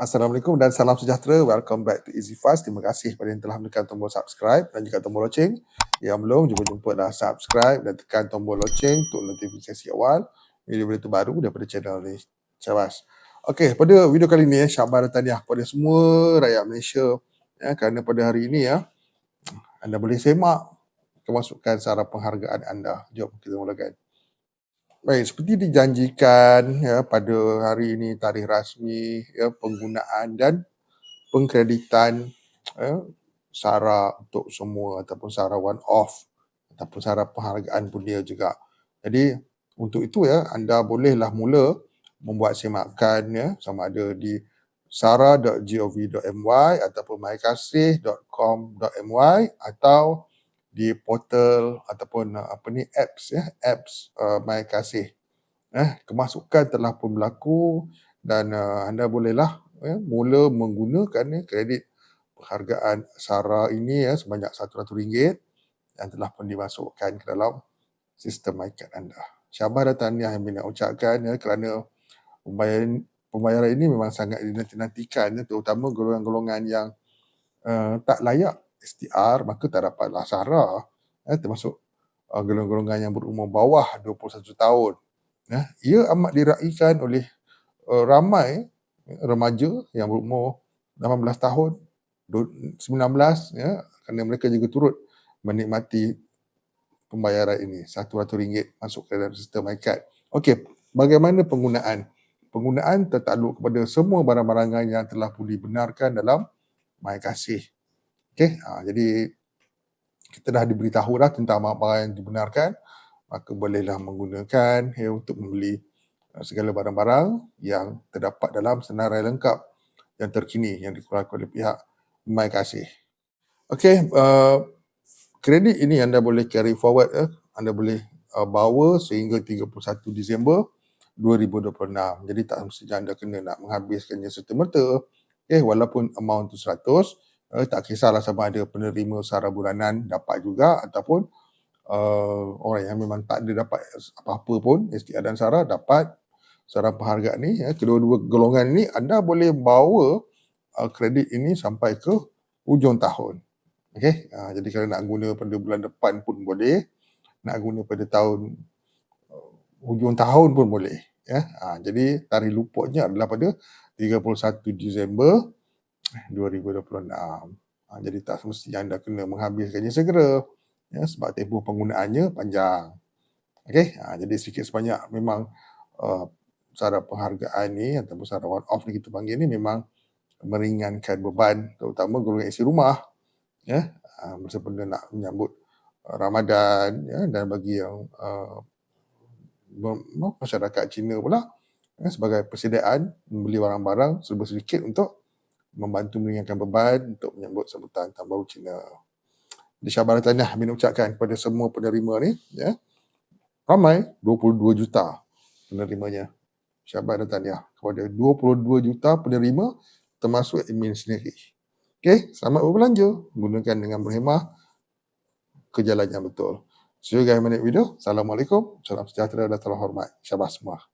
Assalamualaikum dan salam sejahtera. Welcome back to Easy Fast. Terima kasih kepada yang telah menekan tombol subscribe dan juga tombol loceng. Yang belum, jumpa-jumpa dah subscribe dan tekan tombol loceng untuk notifikasi awal video-video terbaru daripada channel ni. Syabas. Okey, pada video kali ini, syabas dan tahniah kepada semua rakyat Malaysia ya, kerana pada hari ini ya, anda boleh semak kemasukan saraf penghargaan anda. Jom kita mulakan. Baik, seperti dijanjikan ya pada hari ini tarikh rasmi ya penggunaan dan pengkreditan ya, SARA untuk semua ataupun SARA one off ataupun SARA penghargaan pun dia juga. Jadi untuk itu ya anda bolehlah mula membuat semakan ya sama ada di sara.gov.my ataupun mykasih.com.my atau di portal ataupun uh, apa ni apps ya apps uh, My Kasih. Eh kemasukan telah pun berlaku dan uh, anda bolehlah ya, mula menggunakan ya, kredit penghargaan SARA ini ya sebanyak RM100 yang telah pun dimasukkan ke dalam sistem MyCard anda. Syabas dan tahniah yang nak ucapkan ya kerana pembayaran pembayaran ini memang sangat dinanti-nantikan ya, terutama golongan-golongan yang uh, tak layak STR maka tak dapatlah SARA eh, termasuk uh, golongan-golongan yang berumur bawah 21 tahun. Eh, ia amat diraikan oleh uh, ramai eh, remaja yang berumur 18 tahun, 19 ya, kerana mereka juga turut menikmati pembayaran ini RM100 masuk ke dalam sistem MyCard. Okey, bagaimana penggunaan? Penggunaan tertakluk kepada semua barang-barangan yang telah pun dibenarkan dalam MyKasih. Okey, ha, jadi kita dah diberitahu dah tentang apa yang dibenarkan, maka bolehlah menggunakan ya, untuk membeli uh, segala barang-barang yang terdapat dalam senarai lengkap yang terkini yang dikeluarkan oleh pihak My Kasih. Okey, uh, kredit ini anda boleh carry forward, eh. anda boleh uh, bawa sehingga 31 Disember 2026. Jadi tak mesti anda kena nak menghabiskannya serta-merta. Okay, walaupun amount tu 100, uh, tak kisahlah sama ada penerima sara bulanan dapat juga ataupun uh, orang yang memang tak ada dapat apa-apa pun STR dan sara dapat sara penghargaan ni ya, kedua-dua golongan ini anda boleh bawa uh, kredit ini sampai ke hujung tahun. Okey? Uh, jadi kalau nak guna pada bulan depan pun boleh nak guna pada tahun uh, hujung tahun pun boleh ya. Uh, jadi tarikh luputnya adalah pada 31 Disember 2026. Ha, jadi tak semestinya anda kena menghabiskannya segera ya, sebab tempoh penggunaannya panjang. Okey, ha, jadi sedikit sebanyak memang uh, cara penghargaan ni ataupun cara one off ni kita panggil ni memang meringankan beban terutama golongan isi rumah ya uh, masa benda nak menyambut uh, Ramadan ya dan bagi yang uh, masyarakat Cina pula ya, sebagai persediaan membeli barang-barang serba sedikit untuk membantu meringankan beban untuk menyambut sambutan tahun baru Cina. Di Syabara Tanah Amin ucapkan kepada semua penerima ni, ya, ramai 22 juta penerimanya. Syabara Tanah kepada 22 juta penerima termasuk admin sendiri. Okey, selamat berbelanja. Gunakan dengan berhemah ke jalan yang betul. See you guys in next video. Assalamualaikum. Salam sejahtera dan salam hormat. Syabas semua.